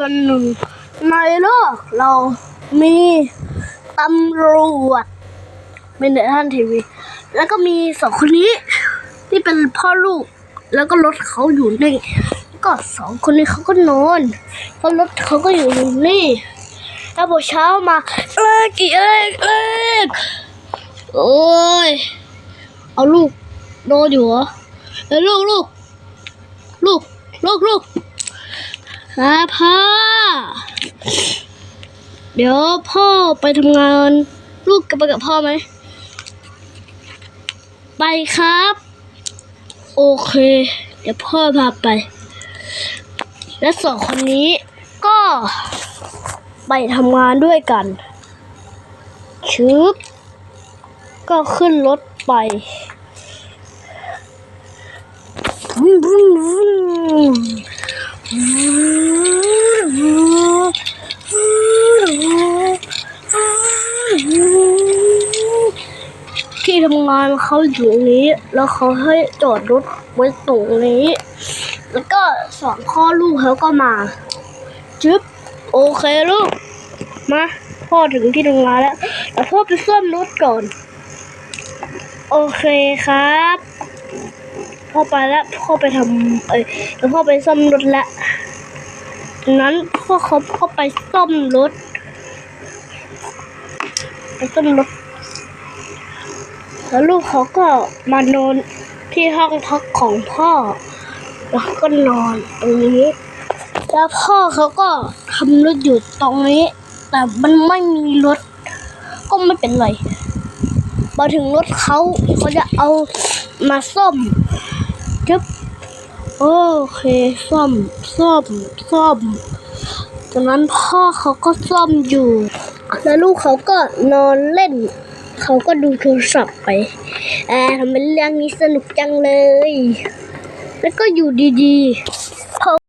ส่วนหนึ่งในโลกเรามีตำรวจเป็นเดท่านทีวี แล้วก็มีสองคนนี้ ที่เป็นพ่อลูก แล้วก็รถเขาอยู่นี่ก็สองคนนี้เขาก็นอนเพราะรถเขาก็อยู่นี่ แล้วพอเช้ามาเอ้ยกี่เอ้ยเอ้ยโอ้ยเอาลูกนอนอยู่เหรอเอ้ลูกลูกลูกลูกลูก ครับพ่อ เดี๋ยวพ่อไปทำงาน ลูกจะไปกับพ่อไหม ไปครับ โอเค เดี๋ยวพ่อพาไป และสองคนนี้ก็ไปทำงานด้วยกันชึบก็ขึ้นรถไปวุ้นวุ้นวุ้น ที่ทำงานเขาอยู่นี้ แล้วเขาให้จอดรถไว้ตรงนี้ แล้วก็สองพ่อลูกเขาก็มา จึ๊บ โอเคลูก มา พ่อถึงที่ทำงานแล้วแต่พ่อไปซ่อมรถก่อน โอเคครับ พ่อไปแล้ว พ่อไปทำเอ้ยแล้วพ่อไปซ่อมรถแล้วนั้นพ่อเขาพ่อไปซ่อมรถ ไปซ่อมรถ แล้วลูกเขาก็มานอนที่ห้องพักของพ่อ แล้วก็นอนตรงนี้ แล้วพ่อเขาก็ทำรถอยู่ตรงนี้ แต่มันไม่มีรถ ก็ไม่เป็นไรมาถึงรถเขาเขาจะเอามาซ่อมจึ๊บโอเคซ่อมซ่อมซ่อมจากนั้นพ่อเขาก็ซ่อมอยู่ แล้วลูกเขาก็นอนเล่น เขาก็ดูโทรศัพท์ไปแอบทำเป็นเรื่องนี้สนุกจังเลย แล้วก็อยู่ดี